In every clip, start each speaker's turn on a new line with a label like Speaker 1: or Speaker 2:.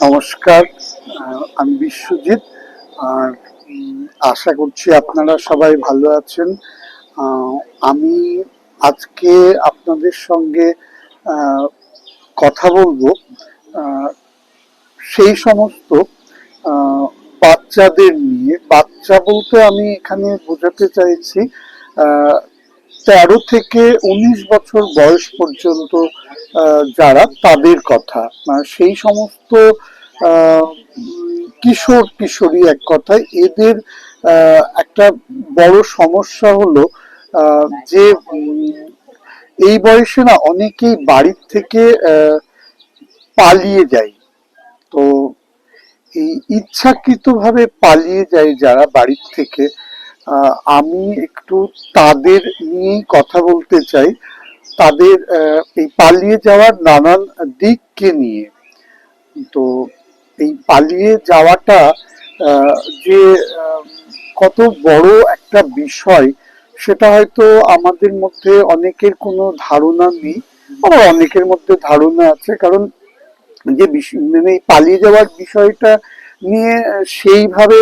Speaker 1: নমস্কার আমি বিশ্বজিৎ, আর আশা করছি আপনারা সবাই ভালো আছেন। আমি আজকে আপনাদের সঙ্গে কথা বলব সেই সমস্ত বাচ্চাদের নিয়ে। বাচ্চা বলতে আমি এখানে বোঝাতে চাইছি তেরো থেকে উনিশ বছর বয়স পর্যন্ত যারা তাদের কথা। সেই সমস্ত কিশোর কিশোরী এক কথায় এদের একটা বড় সমস্যা হলো যে এই বয়সে না অনেকেই বাড়ির থেকে পালিয়ে যায়। তো এই ইচ্ছাকৃতভাবে পালিয়ে যায় যারা বাড়ির থেকে আমি একটু তাদের নিয়েই কথা বলতে চাই। তাদের এই পালিয়ে যাওয়ার নানান দিককে নিয়ে। তো এই পালিয়ে যাওয়াটা যে কত বড় একটা বিষয়, সেটা হয়তো আমাদের মধ্যে অনেকের কোনো ধারণা নেই। আবার অনেকের মধ্যে ধারণা আছে, কারণ যে মানে পালিয়ে যাওয়ার বিষয়টা নিয়ে সেইভাবে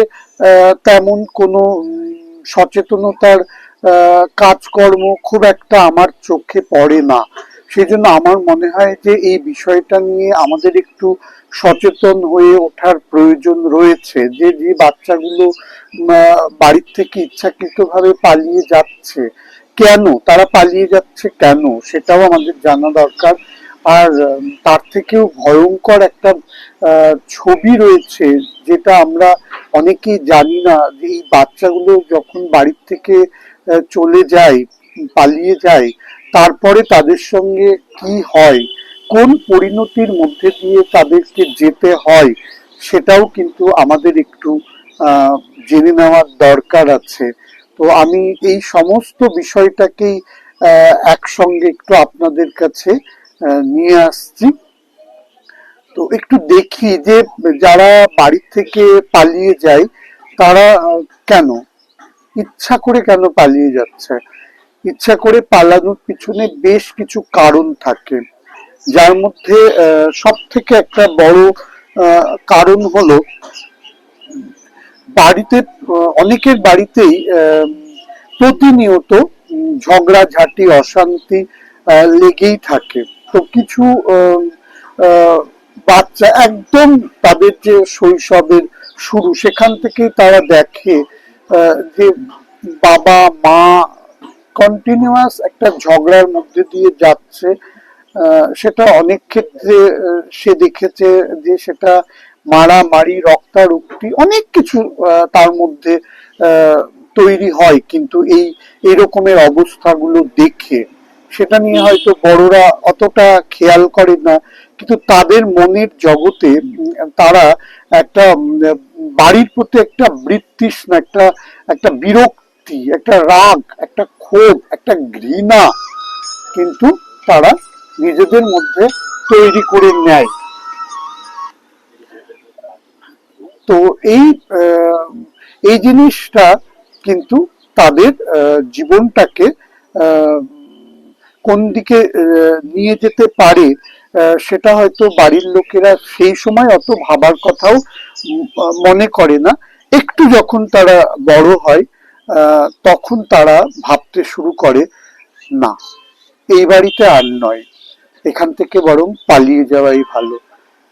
Speaker 1: তেমন কোনো সচেতনতার কাজকর্ম খুব একটা আমার চোখে পড়ে না। সেই জন্য আমার মনে হয় যে এই বিষয়টা নিয়ে আমাদের একটু সচেতন হয়ে ওঠার প্রয়োজন রয়েছে, যে যে বাচ্চাগুলো বাড়ির থেকে ইচ্ছাকৃতভাবে পালিয়ে যাচ্ছে। কেন? তারা পালিয়ে যাচ্ছে কেন? সেটাও আমাদের জানা দরকার। আর তার থেকেও ভয়ঙ্কর একটা ছবি রয়েছে, যেটা আমরা অনেকেই জানি না যে এই বাচ্চাগুলো যখন বাড়ির থেকে চলে যায়, পালিয়ে যায়, তারপরে তাদের সঙ্গে কি হয়, কোন পরিণতির মধ্যে দিয়ে তাদেরকে যেতে হয়, সেটাও কিন্তু আমাদের একটু জেনে নেওয়ার দরকার আছে। তো আমি এই সমস্ত বিষয়টাকেই একসঙ্গে একটু আপনাদের কাছে নিয়ে আসছি। তো একটু দেখি যে যারা বাড়ি থেকে পালিয়ে যায়, তারা কেন? ইচ্ছা করে কেন পালিয়ে যাচ্ছে? ইচ্ছা করে পালানোর পিছনে বেশ কিছু কারণ থাকে। যার মধ্যে সব থেকে একটা বড় কারণ হলো, বাড়িতে, অনেকের বাড়িতেই প্রতিনিয়ত ঝগড়া ঝাঁটি অশান্তি লেগেই থাকে। তো কিছু বাচ্চা একদম তাদের যে শৈশবের শুরু, সেখান থেকেই তারা দেখে যে বাবা, মা কন্টিনিউয়াস একটা ঝগড়ার মধ্যে দিয়ে যাচ্ছে সেটা অনেক ক্ষেত্রে সে দেখেছে যে সেটা মারামারি, রক্তারক্তি অনেক কিছু তার মধ্যে তৈরি হয়। কিন্তু এই এরকমের অবস্থাগুলো দেখে সেটা নিয়ে হয়তো বড়রা অতটা খেয়াল করে না। কিন্তু তাদের মনের জগতে তারা একটা বাড়ির প্রতি একটা বৃত্তিষ্ণা একটা একটা বিরক্তি, একটা রাগ, একটা ক্ষোভ, একটা ঘৃণা কিন্তু তারা নিজেদের মধ্যে তৈরি করে নেয়। তো এই এই জিনিসটা কিন্তু তাদের জীবনটাকে কোন দিকে নিয়ে যেতে পারে সেটা হয়তো বাড়ির লোকেরা সেই সময় অত ভাবার কথাও মনে করে না। একটু যখন তারা বড় হয় তখন তারা ভাবতে শুরু করে, না, এই বাড়িতে আর নয়। এখান থেকে বরং পালিয়ে যাওয়াই ভালো।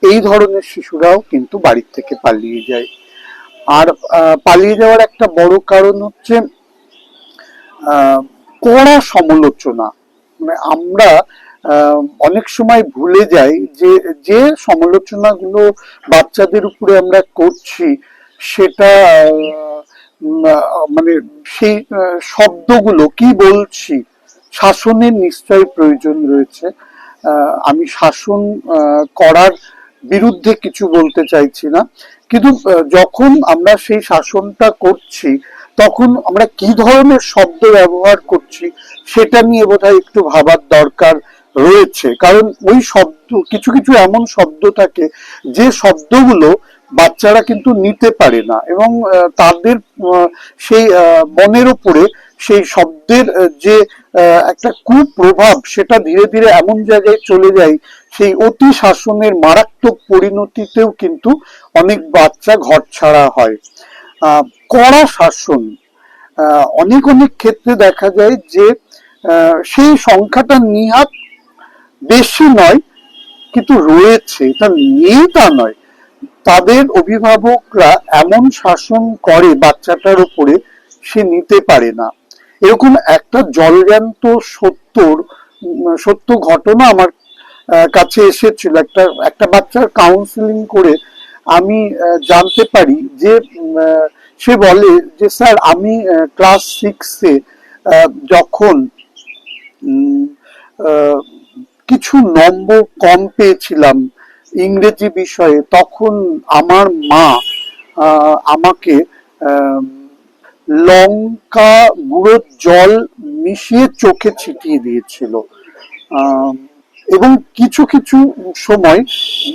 Speaker 1: এই ধরনের শিশুরাও কিন্তু বাড়ির থেকে পালিয়ে যায়। আর পালিয়ে যাওয়ার একটা বড় কারণ হচ্ছে কড়া সমালোচনা। আমরা অনেক সময় ভুলে যাই যে যে সমালোচনাগুলো বাচ্চাদের উপরে আমরা করছি, সেটা মানে সেই শব্দগুলো কি বলছি, শাসনের নিশ্চয়ই প্রয়োজন রয়েছে। আমি শাসন করার বিরুদ্ধে কিছু বলতে চাইছি না। কিন্তু যখন আমরা সেই শাসনটা করছি তখন আমরা কি ধরনের শব্দ ব্যবহার করছি সেটা নিয়ে বোধহয় একটু ভাবার দরকার রয়েছে। কারণ ওই শব্দ, কিছু কিছু এমন শব্দ থাকে যে শব্দগুলো বাচ্চারা কিন্তু নিতে পারে না এবং তাদের সেই মনের উপরে সেই শব্দের যে একটা কুপ্রভাব সেটা ধীরে ধীরে এমন জায়গায় চলে যায়, সেই অতি শাসনের মারাত্মক পরিণতিতেও কিন্তু অনেক বাচ্চা ঘর ছাড়া হয় কড়া শাসন। অনেক অনেক ক্ষেত্রে দেখা যায় যে সেই সংখ্যাটা নিহাত বেশি নয়, কিন্তু রয়েছে। এটা নেই তা নয়। তাদের অভিভাবকরা এমন শাসন করে বাচ্চাটার উপরে, সে নিতে পারে না। এরকম একটা জলজ্যান্ত সত্যর সত্য ঘটনা আমার কাছে এসেছিল। একটা একটা বাচ্চার কাউন্সিলিং করে আমি জানতে পারি যে সে বলে যে, স্যার, আমি ক্লাস সিক্সে যখন কিছু নম্বর কম পেয়েছিলাম ইংরেজি বিষয়ে, তখন আমার মা আমাকে লঙ্কা গুঁড়োর জল মিশিয়ে চোখে ছিটিয়ে দিয়েছিল। এবং কিছু কিছু সময়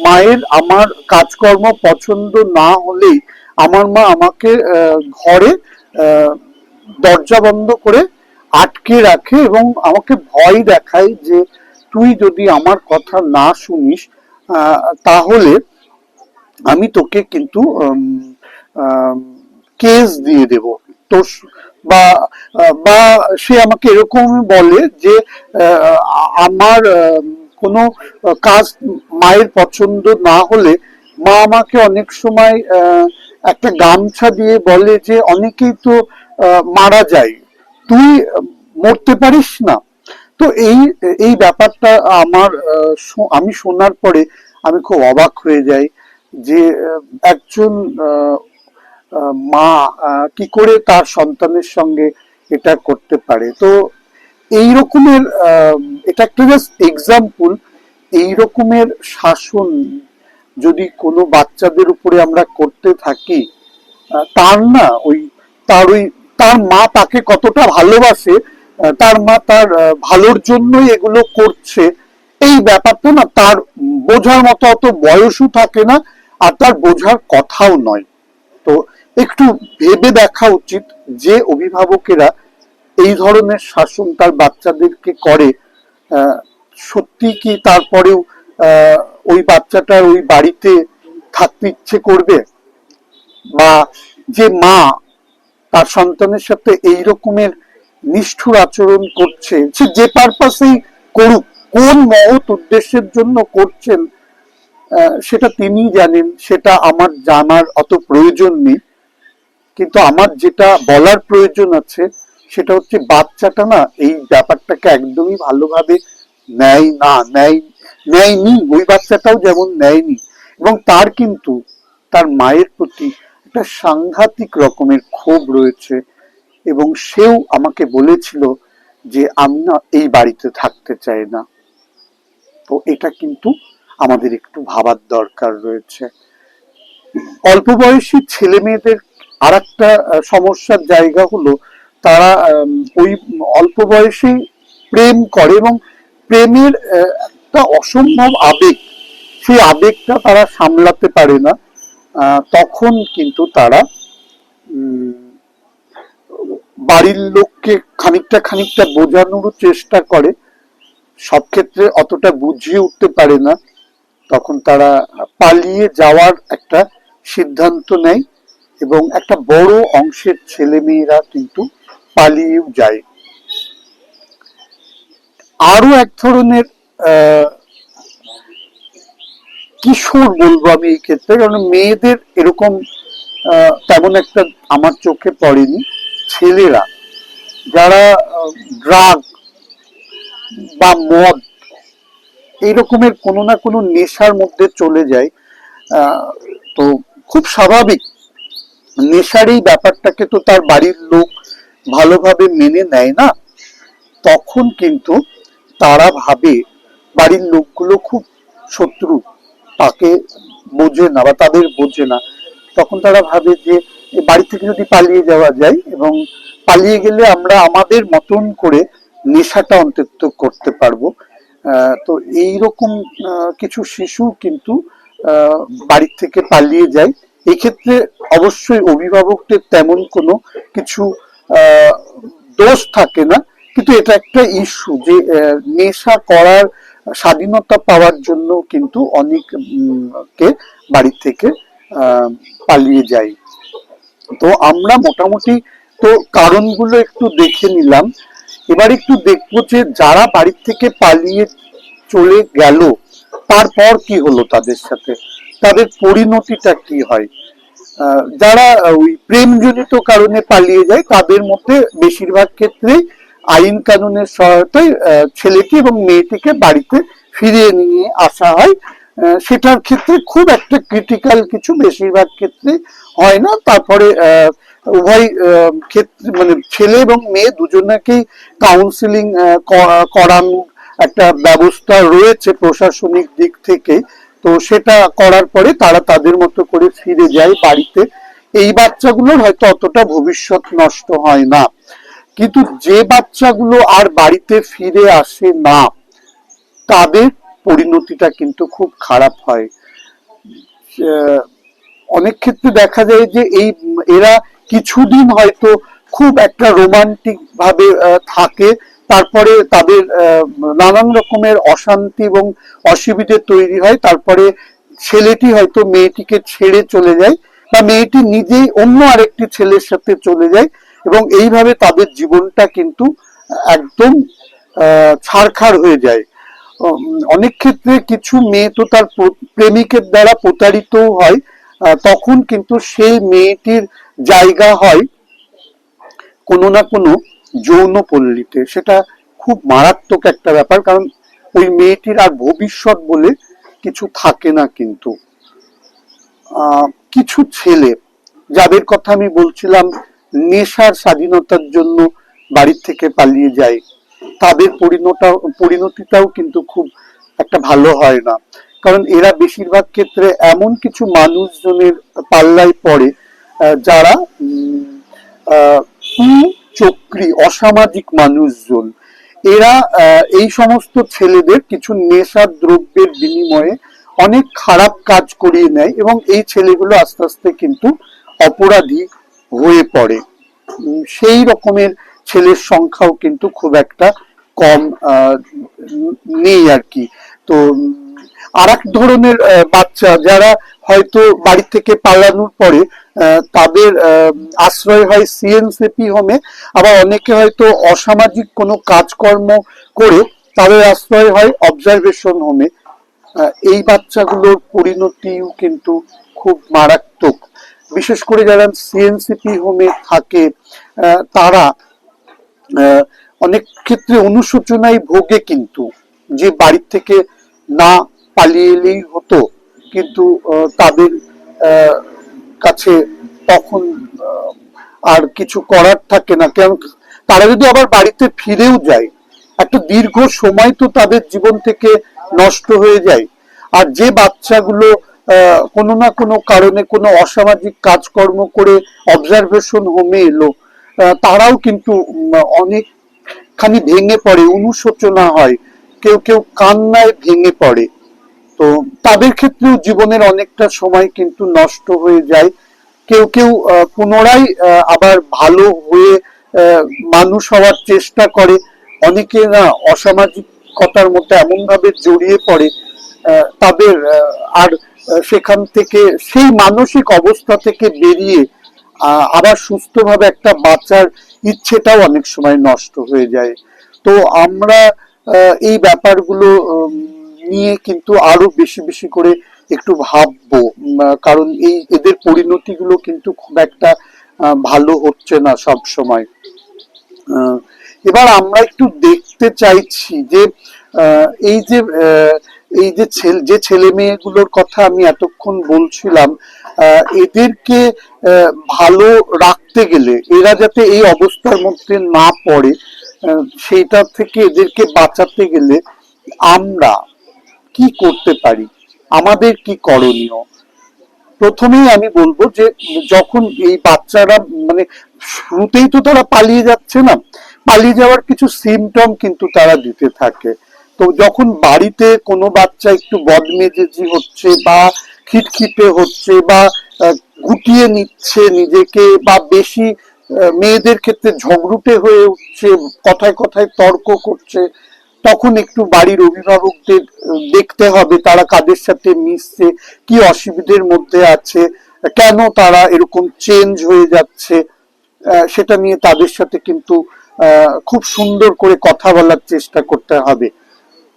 Speaker 1: মায়ের আমার কাজকর্ম পছন্দ না হলেই আমার মা আমাকে ঘরে দরজা বন্ধ করে আটকে রাখে এবং আমাকে ভয় দেখায় যে তুই যদি আমার কথা না শুনিস তাহলে আমি তোকে কিন্তু কেস দিয়ে দেব। তোর বা বা সে আমাকে এরকম বলে যে আমার কোনো কাজ মায়ের পছন্দ না হলে মা আমাকে অনেক সময় আহ, একটা গামছা দিয়ে বলে যে অনেকেই তো মারা যায়। তুই মরতে পারিস না। তো এই এই ব্যাপারটা আমার আমি শোনার পরে আমি খুব অবাক হয়ে যাই যে একজন মা কি করে তার সন্তানের সঙ্গে এটা করতে পারে? তো এই রকমের এটা একটা জাস্ট এক্সাম্পল। এই রকমের শাসন যদি কোনো বাচ্চাদের উপরে আমরা করতে থাকি তার না ওই, তার ওই, তার মা তাকে কতটা ভালোবাসে তার মা তার ভালোর জন্যই এগুলো করছে, এই ব্যাপারটা না তার বোঝার মতো অত বয়সও থাকে না, আর তার বোঝার কথাও নয়। তো একটু ভেবে দেখা উচিত যে অভিভাবকেরা এই ধরনের শাসন তার বাচ্চাদেরকে করে সত্যি কি তারপরেও ওই বাচ্চাটার ওই বাড়িতে থাকতে ইচ্ছে করবে? বা যে মা তার সন্তানের সাথে এই রকমের নিষ্ঠুর আচরণ করছে, সে যে পারপাসেই করুক, কোন মহৎ উদ্দেশ্যের জন্য করছেন সেটা তিনিই জানেন, সেটা আমার জানার অত প্রয়োজন নেই। কিন্তু আমার যেটা বলার প্রয়োজন আছে, সেটা হচ্ছে বাচ্চাটা না এই ব্যাপারটাকে একদমই ভালোভাবে নেয় না, নেয় নেয়নি, ওই বাচ্চাটাও যেমন নেয়নি। এবং তার কিন্তু, তার মায়ের প্রতি একটা সাংঘাতিক রকমের ক্ষোভ রয়েছে এবং সেও আমাকে বলেছিল যে আমি না এই বাড়িতে থাকতে চাই না। তো এটা কিন্তু আমাদের একটু ভাবার দরকার রয়েছে। অল্প বয়সী ছেলে মেয়েদের আর একটা সমস্যার জায়গা হলো তারা ওই অল্প বয়সেই প্রেম করে এবং প্রেমের একটা অসম্ভব আবেগ। সেই আবেগটা তারা সামলাতে পারে না। তখন কিন্তু তারা বাড়ির লোককে খানিকটা খানিকটা বোঝানোর চেষ্টা করে। সব ক্ষেত্রে অতটা বুঝিয়ে উঠতে পারে না। তখন তারা পালিয়ে যাওয়ার একটা সিদ্ধান্ত নেয় এবং একটা বড় অংশের ছেলে মেয়েরা কিন্তু পালিয়েও যায়। আরও এক ধরনের কিশোর বলব আমি এই ক্ষেত্রে? কারণ মেয়েদের এরকম তেমন একটা আমার চোখে পড়েনি। ছেলেরা, যারা ড্রাগ বা মদ এই রকমের কোনো না কোনো নেশার মধ্যে চলে যায় তো খুব স্বাভাবিক। নেশার এই ব্যাপারটাকে তো তার বাড়ির লোক ভালোভাবে মেনে নেয় না। তখন কিন্তু তারা ভাবে বাড়ির লোকগুলো খুব শত্রু তাকে বোঝে না বা তাদের বোঝে না। তখন তারা ভাবে যে বাড়ি থেকে যদি পালিয়ে যাওয়া যায় এবং পালিয়ে গেলে আমরা আমাদের মতন করে নেশাটা অন্তত করতে পারব। তো এইরকম আহ, কিছু শিশু কিন্তু বাড়ি থেকে পালিয়ে যায়। এক্ষেত্রে অবশ্যই অভিভাবকদের তেমন কোনো কিছু দোষ থাকে না। কিন্তু এটা একটা ইস্যু যে নেশা করার স্বাধীনতা পাওয়ার জন্য কিন্তু অনেক উম, কে বাড়ি থেকে পালিয়ে যায়। তো আমরা মোটামুটি তো কারণগুলো একটু দেখে নিলাম। এবার একটু দেখব যে যারা বাড়ি থেকে পালিয়ে চলে গেল তারপর কি হলো তাদের সাথে? তাদের পরিণতিটা কি হয়? যারা ওই প্রেমজনিত কারণে পালিয়ে যায় তাদের মধ্যে বেশিরভাগ ক্ষেত্রেই আইন কানুনের সহায়তায় ছেলেটি এবং মেয়েটিকে বাড়িতে ফিরিয়ে নিয়ে আসা হয়। সেটার ক্ষেত্রে খুব একটা ক্রিটিক্যাল কিছু বেশিরভাগ ক্ষেত্রে হয় না। তারপরে উভয় ক্ষেত্রে মানে ছেলে এবং মেয়ে দুজনকেই কাউন্সিলিং করানো একটা ব্যবস্থা রয়েছে প্রশাসনিক দিক থেকে। তো সেটা করার পরে তারা তাদের মতো করে ফিরে যায় বাড়িতে। এই বাচ্চাগুলোর হয়তো অতটা ভবিষ্যৎ নষ্ট হয় না। কিন্তু যে বাচ্চাগুলো আর বাড়িতে ফিরে আসে না, তাদের পরিণতিটা কিন্তু খুব খারাপ হয়। অনেক ক্ষেত্রে দেখা যায় যে এই এরা কিছুদিন হয়তো খুব একটা রোমান্টিক ভাবে থাকে, তারপরে তাদের নানান রকমের অশান্তি এবং অসুবিধে তৈরি হয়, তারপরে ছেলেটি হয়তো মেয়েটিকে ছেড়ে চলে যায় বা মেয়েটি নিজেই অন্য আরেকটি ছেলের সাথে চলে যায়। এবং এইভাবে তাদের জীবনটা কিন্তু, একদম ছারখার হয়ে যায়। অনেক ক্ষেত্রে কিছু মেয়ে তো তার প্রেমিকের দ্বারা প্রতারিত হয় তখন কিন্তু সেই মেয়েটির জায়গা হয় কোনো না কোনো যৌন পল্লীতে। সেটা খুব মারাত্মক একটা ব্যাপার, কারণ ওই মেয়েটির আর ভবিষ্যৎ বলে কিছু থাকে না কিন্তু। কিছু ছেলে, যাদের কথা আমি বলছিলাম নেশার স্বাধীনতার জন্য বাড়ির থেকে পালিয়ে যায়। তাদের পরিণতা, পরিণতিটাও কিন্তু খুব একটা ভালো হয় না। কারণ এরা বেশিরভাগ ক্ষেত্রে এমন কিছু মানুষজনের পাল্লায় পড়ে যারা চক্রী অসামাজিক মানুষজন। এরা এই সমস্ত ছেলেদের কিছু নেশার দ্রব্যের বিনিময়ে অনেক খারাপ কাজ করিয়ে নেয় এবং এই ছেলেগুলো আস্তে আস্তে কিন্তু অপরাধী হয়ে পড়ে। সেই রকমের ছেলের সংখ্যাও কিন্তু খুব একটা কম নেই আর কি তো আর এক ধরনের বাচ্চা যারা হয়তো বাড়ি থেকে পালানোর পরে তাদের আশ্রয় হয় সিএনসিপি হোমে আবার অনেকে হয়তো অসামাজিক কোনো কাজকর্ম করে তাদের আশ্রয় হয় অবজারভেশন হোমে এই বাচ্চাগুলোর পরিণতিও কিন্তু খুব মারাত্মক। বিশেষ করে যারা সিএনসিপি হোমে থাকে তারা অনেক ক্ষেত্রে অনুশোচনায় ভোগে কিন্তু। যে বাড়ি থেকে না পালিয়ে এলেই হতো, কিন্তু তাদের কাছে তখন আর কিছু করার থাকে না। কেন, তারা যদি আবার বাড়িতে ফিরেও যায় একটা দীর্ঘ সময় তো তাদের জীবন থেকে নষ্ট হয়ে যায়। আর যে বাচ্চাগুলো কোনো না কোনো কারণে কোনো অসামাজিক কাজকর্ম করে অবজারভেশন হোমে এলো। তারাও কিন্তু উম, অনেকখানি ভেঙে পড়ে অনুশোচনা হয়। কেউ কেউ কান্নায় ভেঙে পড়ে। তো তাদের ক্ষেত্রেও জীবনের অনেকটা সময় কিন্তু নষ্ট হয়ে যায়। কেউ কেউ পুনরায় আবার ভালো হয়ে মানুষ হওয়ার চেষ্টা করে। অনেকে না অসামাজিকতার মধ্যে এমন ভাবে জড়িয়ে পড়ে তাদের আর সেখান থেকে, সেই মানসিক অবস্থা থেকে বেরিয়ে আবার সুস্থভাবে একটা বাঁচার ইচ্ছেটাও অনেক সময় নষ্ট হয়ে যায়। তো আমরা এই ব্যাপারগুলো নিয়ে কিন্তু আরও বেশি বেশি করে একটু ভাববো। কারণ এই এদের পরিণতিগুলো কিন্তু খুব একটা ভালো হচ্ছে না সব সময়। এবার আমরা একটু দেখতে চাইছি যে এই যে এই যে ছেলে যে ছেলে মেয়েগুলোর কথা আমি এতক্ষণ বলছিলাম এদেরকে ভালো রাখতে গেলে, এরা যাতে এই অবস্থার মধ্যে না পড়ে সেইটা থেকে এদেরকে বাঁচাতে গেলে আমরা কি করতে পারি? আমাদের কি করণীয়? প্রথমেই আমি বলব যে, যখন এই বাচ্চারা মানে শুরুতেই তো তারা পালিয়ে যাচ্ছে না, পালিয়ে যাওয়ার কিছু সিমটম কিন্তু তারা দিতে থাকে। তো যখন বাড়িতে কোনো বাচ্চা একটু বদমেজেজি হচ্ছে বা খিটখিটে হচ্ছে বা গুটিয়ে নিচ্ছে নিজেকে বা বেশি মেয়েদের ক্ষেত্রে ঝগড়ুটে হয়ে উঠছে, কথায় কথায় তর্ক করছে, তখন একটু বাড়ির অভিভাবকদের দেখতে হবে তারা কাদের সাথে মিশছে, কি অসুবিধের মধ্যে আছে, কেন তারা এরকম চেঞ্জ হয়ে যাচ্ছে সেটা নিয়ে তাদের সাথে কিন্তু খুব সুন্দর করে কথা বলার চেষ্টা করতে হবে।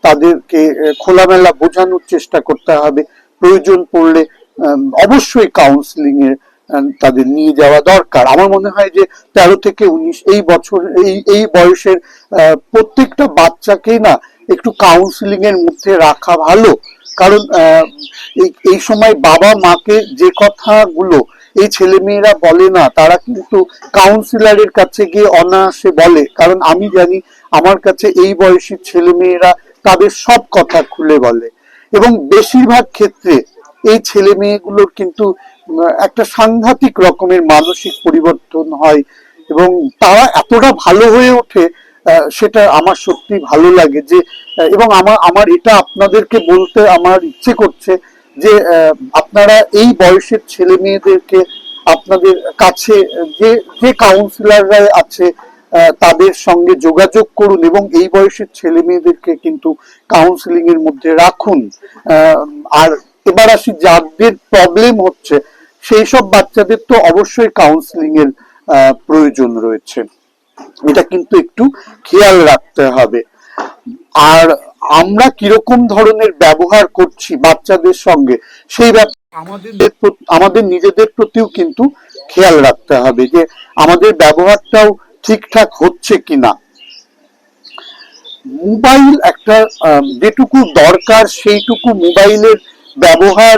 Speaker 1: তাদেরকে খোলামেলা বোঝানোর চেষ্টা করতে হবে। প্রয়োজন পড়লে অবশ্যই কাউন্সিলিং এ আম, তাদের নিয়ে যাওয়া দরকার। আমার মনে হয় যে তেরো থেকে উনিশ এই বছর এই এই বয়সের প্রত্যেকটা বাচ্চাকে না একটু কাউন্সিলিং এর মধ্যে রাখা ভালো। কারণ এই সময় বাবা মাকে যে কথাগুলো এই ছেলে মেয়েরা বলে না তারা কিন্তু কাউন্সিলারের কাছে গিয়ে অনায়াসে বলে। কারণ আমি জানি আমার কাছে এই বয়সী ছেলে মেয়েরা তাদের সব কথা খুলে বলে। এবং বেশিরভাগ ক্ষেত্রে এই ছেলে মেয়েগুলোর কিন্তু একটা সাংঘাতিক রকমের মানসিক পরিবর্তন হয় এবং তারা এতটা ভালো হয়ে ওঠে সেটা আমার সত্যি ভালো লাগে যে এবং আমার আমার এটা আপনাদেরকে বলতে আমার ইচ্ছে করছে যে আপনারা এই বয়সের ছেলে মেয়েদেরকে আপনাদের কাছে, যে যে কাউন্সিলররা আছে তাদের সঙ্গে যোগাযোগ করুন এবং এই বয়সের ছেলে মেয়েদেরকে কিন্তু কাউন্সিলিং এর মধ্যে রাখুন। আর এবার আসি যাদের প্রবলেম হচ্ছে সেই সব বাচ্চাদের তো অবশ্যই কাউন্সিলিং এর প্রয়োজন রয়েছে। এটা কিন্তু একটু খেয়াল রাখতে হবে। আর আমরা কীরকম ধরনের ব্যবহার করছি বাচ্চাদের সঙ্গে, সেই আমাদের আমাদের নিজেদের প্রতিও কিন্তু খেয়াল রাখতে হবে যে আমাদের ব্যবহারটাও ঠিকঠাক হচ্ছে কিনা? মোবাইল একটা যেটুকু দরকার সেইটুকু মোবাইলের ব্যবহার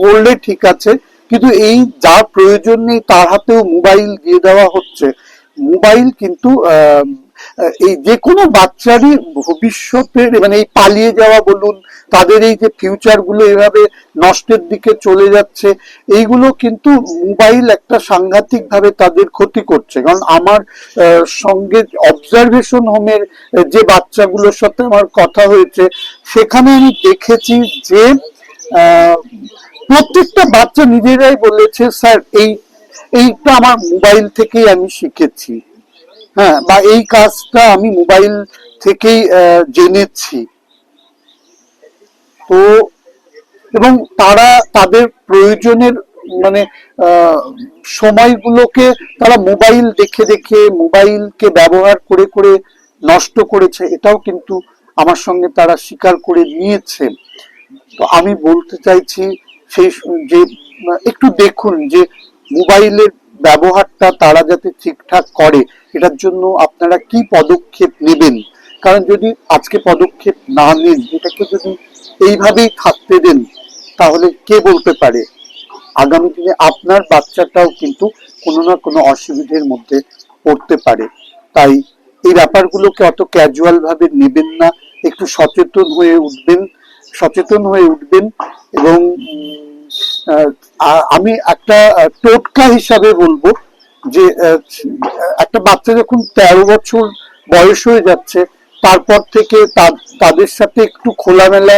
Speaker 1: করলে ঠিক আছে, কিন্তু এই যা প্রয়োজন নেই তার হাতেও মোবাইল দিয়ে দেওয়া হচ্ছে। মোবাইল কিন্তু এই যে কোনো বাচ্চারই ভবিষ্যতের মানে এই পালিয়ে যাওয়া বলুন, তাদের এই যে ফিউচারগুলো এভাবে নষ্টের দিকে চলে যাচ্ছে, এইগুলো কিন্তু মোবাইল একটা সাংঘাতিক ভাবে তাদের ক্ষতি করছে। কারণ আমার সঙ্গে অবজারভেশন হোমের যে বাচ্চাগুলোর সাথে আমার কথা হয়েছে, সেখানে আমি দেখেছি যে প্রত্যেকটা বাচ্চা নিজেরাই বলেছে, স্যার, এই, এইটা আমার মোবাইল থেকেই আমি শিখেছি। হ্যাঁ বা এই কাজটা আমি মোবাইল থেকেই জেনেছি। তো এবং তারা তাদের প্রয়োজনের মানে সময়গুলোকে তারা মোবাইল দেখে দেখে, মোবাইলকে ব্যবহার করে করে নষ্ট করেছে, এটাও কিন্তু আমার সঙ্গে তারা স্বীকার করে নিয়েছে। তো আমি বলতে চাইছি, সেই যে, একটু দেখুন যে, মোবাইলের ব্যবহারটা তারা যাতে ঠিকঠাক করে, এটার জন্য আপনারা কি পদক্ষেপ নেবেন? কারণ যদি আজকে পদক্ষেপ না নেন, এটাকে যদি এইভাবেই থাকতে দেন, তাহলে কে বলতে পারে? আগামী দিনে আপনার বাচ্চাটাও কিন্তু কোনো না কোনো অসুবিধের মধ্যে পড়তে পারে। তাই এই ব্যাপারগুলোকে অত ক্যাজুয়াল ভাবে নেবেন না, একটু সচেতন হয়ে উঠবেন, সচেতন হয়ে উঠবেন এবং আমি একটা টোটকা হিসাবে বলব যে একটা বাচ্চা যখন তেরো বছর বয়স হয়ে যাচ্ছে, তারপর থেকে তাদের সাথে একটু খোলামেলা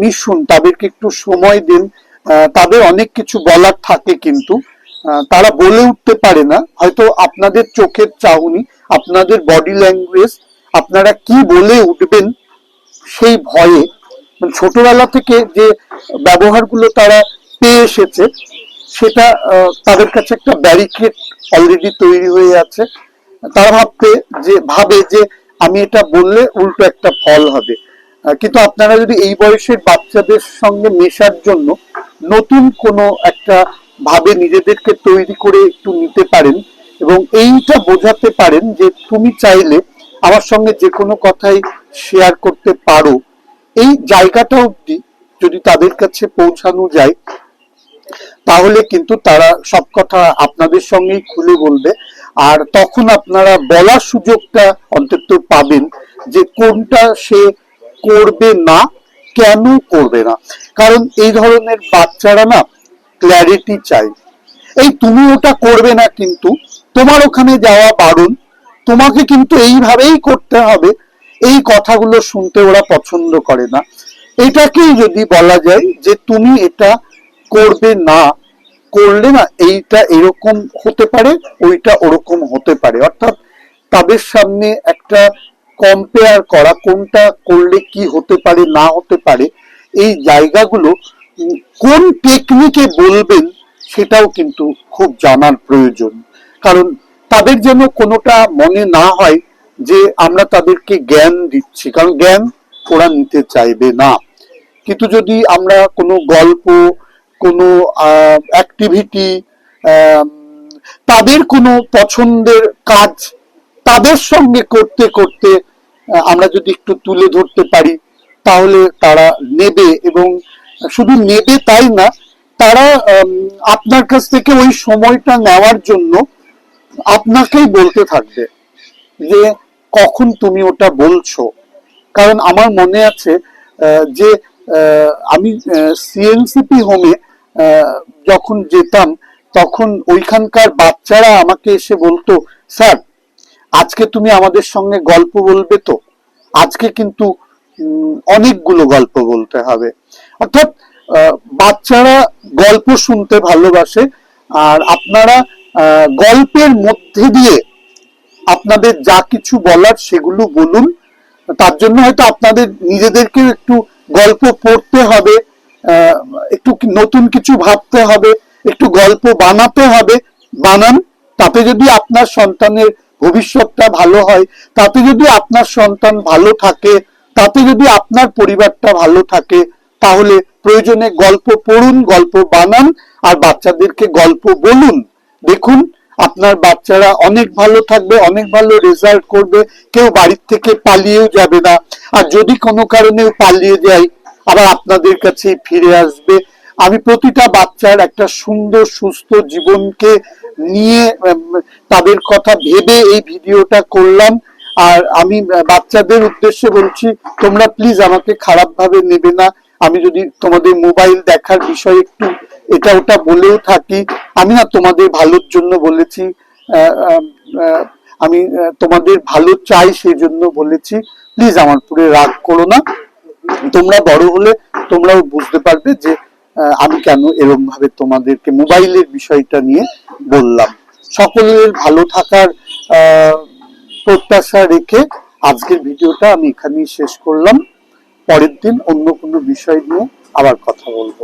Speaker 1: মিশুন, তাদেরকে একটু সময় দিন। তাদের অনেক কিছু বলার থাকে কিন্তু তারা বলে উঠতে পারে না। হয়তো আপনাদের চোখের চাহনি, আপনাদের বডি ল্যাঙ্গুয়েজ আপনারা কি বলে উঠবেন সেই ভয়ে। ছোটবেলা থেকে যে ব্যবহারগুলো তারা পেয়ে এসেছে, সেটা তাদের কাছে একটা ব্যারিকেড অলরেডি তৈরি হয়ে আছে। তারা ভাবতে, যে, ভাবে যে, আমি এটা বললে উল্টো একটা ফল হবে। কিন্তু আপনারা যদি এই বয়সের বাচ্চাদের সঙ্গে মেশার জন্য নতুন কোনো একটা ভাবে নিজেদেরকে তৈরি করে একটু নিতে পারেন এবং এইটা বোঝাতে পারেন যে, তুমি চাইলে আমার সঙ্গে যে কোনো কথাই শেয়ার করতে পারো। এই জায়গাটা অব্দি যদি তাদের কাছে পৌঁছানো যায় তাহলে কিন্তু তারা সব কথা আপনাদের সঙ্গেই খুলে বলবে। আর তখন আপনারা বলার সুযোগটা অন্তত পাবেন যে কোনটা সে করবে না, কেন করবে না। কারণ এই ধরনের বাচ্চারা না ক্ল্যারিটি চাই এই তুমি ওটা করবে না কিন্তু, তোমার ওখানে যাওয়া বারণ, তোমাকে কিন্তু এইভাবেই করতে হবে। এই কথাগুলো শুনতে ওরা পছন্দ করে না। এটাকেই যদি বলা যায় যে তুমি এটা করবে না, করলে না এইটা এরকম হতে পারে, ওইটা ওরকম হতে পারে। অর্থাৎ তাদের সামনে একটা কম্পেয়ার করা, কোনটা করলে কি হতে পারে, না হতে পারে, এই জায়গাগুলো কোন টেকনিকে বলবেন সেটাও কিন্তু খুব জানার প্রয়োজন। কারণ তাদের যেন কোনোটা মনে না হয় যে আমরা তাদেরকে জ্ঞান দিচ্ছি, কারণ জ্ঞান ওরা নিতে চাইবে না। কিন্তু যদি আমরা কোনো গল্প কোনো অ্যাক্টিভিটি তাদের কোনো পছন্দের কাজ তাদের সঙ্গে করতে করতে আমরা যদি একটু তুলে ধরতে পারি, তাহলে তারা নেবে এবং শুধু নেবে তাই না, তারা আপনার কাছ থেকে ওই সময়টা নেওয়ার জন্য আপনাকেই বলতে থাকবে যে, কখন তুমি ওটা বলছো? কারণ আমার মনে আছে যে আমি সিএনসিপি হোমে যখন যেতাম, তখন ওইখানকার বাচ্চারা আমাকে এসে বলতো, স্যার, আজকে তুমি আমাদের সঙ্গে গল্প বলবে তো? আজকে কিন্তু অনেকগুলো গল্প বলতে হবে। অর্থাৎ বাচ্চারা গল্প শুনতে ভালোবাসে, আর আপনারা গল্পের মধ্যে দিয়ে আপনাদের যা কিছু বলার সেগুলো বলুন। তার জন্য হয়তো আপনাদের নিজেদেরকে একটু গল্প পড়তে হবে একটু নতুন কিছু ভাবতে হবে, একটু গল্প বানাতে হবে, বানান। তাতে যদি আপনার সন্তানের ভবিষ্যৎটা ভালো হয়, তাতে যদি আপনার সন্তান ভালো থাকে, তাতে যদি আপনার পরিবারটা ভালো থাকে, তাহলে প্রয়োজনে গল্প পড়ুন, গল্প বানান, আর বাচ্চাদেরকে গল্প বলুন। দেখুন, আপনার বাচ্চারা অনেক ভালো থাকবে, অনেক ভালো রেজাল্ট করবে, কেউ বাড়ির থেকে পালিয়েও যাবে না। আর যদি কোনো কারণে পালিয়ে যায় আবার আপনাদের কাছে ফিরে আসবে। আমি প্রতিটা বাচ্চার একটা সুন্দর, সুস্থ জীবনকে নিয়ে তাদের কথা ভেবে এই ভিডিওটা করলাম। আর আমি বাচ্চাদের উদ্দেশ্যে বলছি, তোমরা প্লিজ আমাকে খারাপ ভাবে নেবে না। আমি যদি তোমাদের মোবাইল দেখার বিষয়ে একটু এটা ওটা বলেও থাকি, আমি না তোমাদের ভালোর জন্য বলেছি আমি তোমাদের ভালো চাই সেই জন্য বলেছি। প্লিজ আমার পুরে রাগ করো না। তোমরা বড় হলে তোমরাও বুঝতে পারবে যে আমি কেন এরকম ভাবে তোমাদেরকে মোবাইলের বিষয়টা নিয়ে বললাম। সকলের ভালো থাকার প্রত্যাশা রেখে আজকের ভিডিওটা আমি এখানেই শেষ করলাম। পরের দিন অন্য কোনো বিষয় নিয়ে আবার কথা বলব।